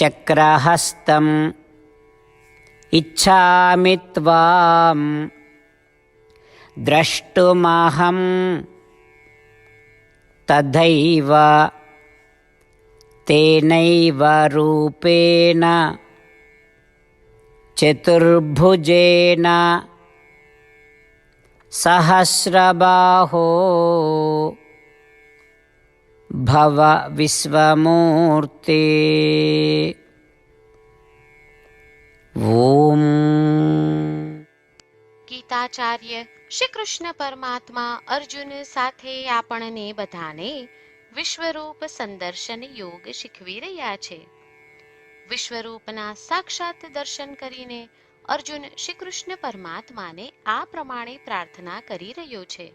चक्रहस्तम्। इच्छामि त्वां द्रष्टुमहं तथैव तेनैव रूपेण। चतुर्भुजेन। सहस्रबाहो भव विश्वमूर्ते ॐ ગીતાચાર્ય શ્રી કૃષ્ણ પરમાત્મા અર્જુન સાથે આપણને બધાને વિશ્વરૂપ સંદર્શન યોગ શીખવી રહ્યા છે વિશ્વરૂપના સાક્ષાત દર્શન કરીને અર્જુન શ્રી કૃષ્ણ પરમાત્માને આ પ્રમાણે પ્રાર્થના કરી રહ્યો છે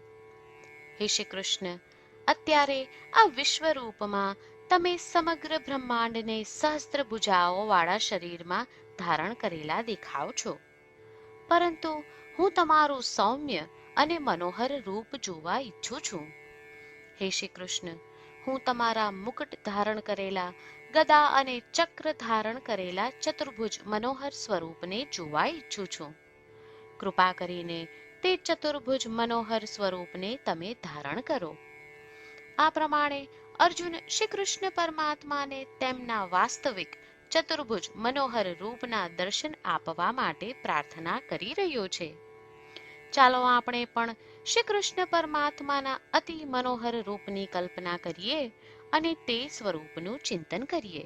હે શ્રી કૃષ્ણ અત્યારે આ વિશ્વરૂપમાં તમે સમગ્ર બ્રહ્માંડને સહસ્ત્ર ભુજાઓ વાળા શરીરમાં ધારણ કરેલા દેખાવ છો. પરંતુ હું તમારું સૌમ્ય અને મનોહર રૂપ જોવા ઈચ્છું છું. હે શ્રી કૃષ્ણ, હું તમારા મુકટ ધારણ કરેલા, ગદા અને ચક્ર ધારણ કરેલા ચતુર્ભુજ મનોહર સ્વરૂપને જોવા ઈચ્છું છું. કૃપા કરીને તે ચતુર્ભુજ મનોહર સ્વરૂપને તમે ધારણ કરો. આ પ્રમાણે અર્જુન શ્રી કૃષ્ણ પરમાત્માને તેમના વાસ્તવિક ચતુર્ભુજ મનોહર રૂપના દર્શન આપવા માટે પ્રાર્થના કરી રહ્યો છે. ચાલો આપણે પણ શ્રી કૃષ્ણ પરમાત્માના અતિ મનોહર રૂપની કલ્પના કરીએ અને તે સ્વરૂપનું ચિંતન કરીએ.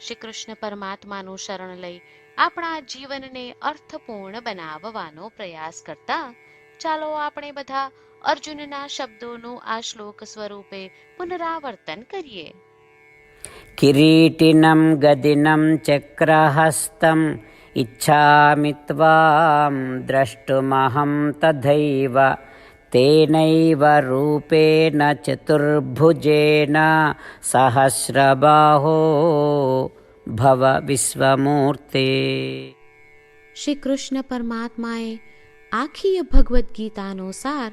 શ્રી કૃષ્ણ પરમાત્માનું શરણ લઈ આપણા જીવનને અર્થપૂર્ણ બનાવવાનો પ્રયાસ કરતા ચાલો આપણે બધા અર્જુનના શબ્દોનું આ શ્લોક સ્વરૂપે પુનરાવર્તન કરીએ. કિરીટિનમ ગદિનમ ચક્રહસ્તમ ઈચ્છામિ ત્વામ દ્રષ્ટુમહમ તથૈવ તેનૈવ રૂપેણ ચતુર્ભુજેન સહસ્રબાહો ભવ વિશ્વમૂર્તે. શ્રી કૃષ્ણ પરમાત્માએ આખી ભગવદ્ ગીતાનો સાર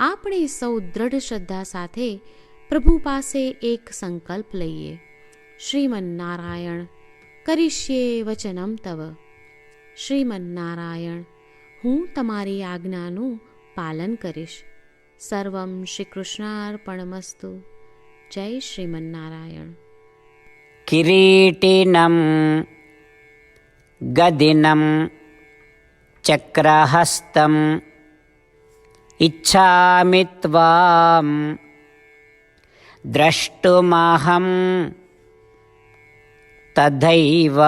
આપણે સૌ દ્રઢ શ્રદ્ધા સાથે પ્રભુ પાસે એક સંકલ્પ લઈએ. શ્રીમન્નારાયણ, કરીશ્યે વચનમ તવ. શ્રીમન્નારાયણ, હું તમારી આજ્ઞાનું પાલન કરીશ. સર્વમ શ્રીકૃષ્ણાર્પણમસ્તુ. જય શ્રીમન્નારાયણ. કિરીટિનમ, ગદિનમ, ચક્રહસ્તમ इच्छामि त्वां द्रष्टुमहं तथैव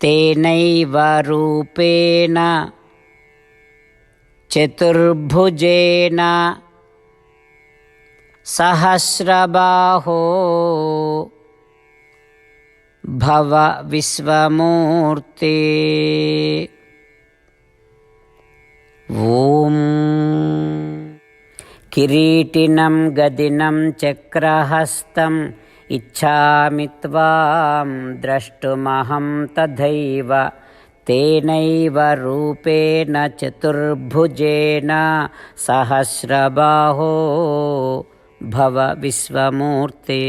तेनैव रूपेण चतुर्भुजेन सहस्रबाहो भव विश्वमूर्ते ॐ किरीटिनं गदिनं चक्रहस्तम् इच्छामि त्वां द्रष्टुमहं तथैव तेनैव रूपेण चतुर्भुजेन सहस्रबाहो भव विश्वमूर्ते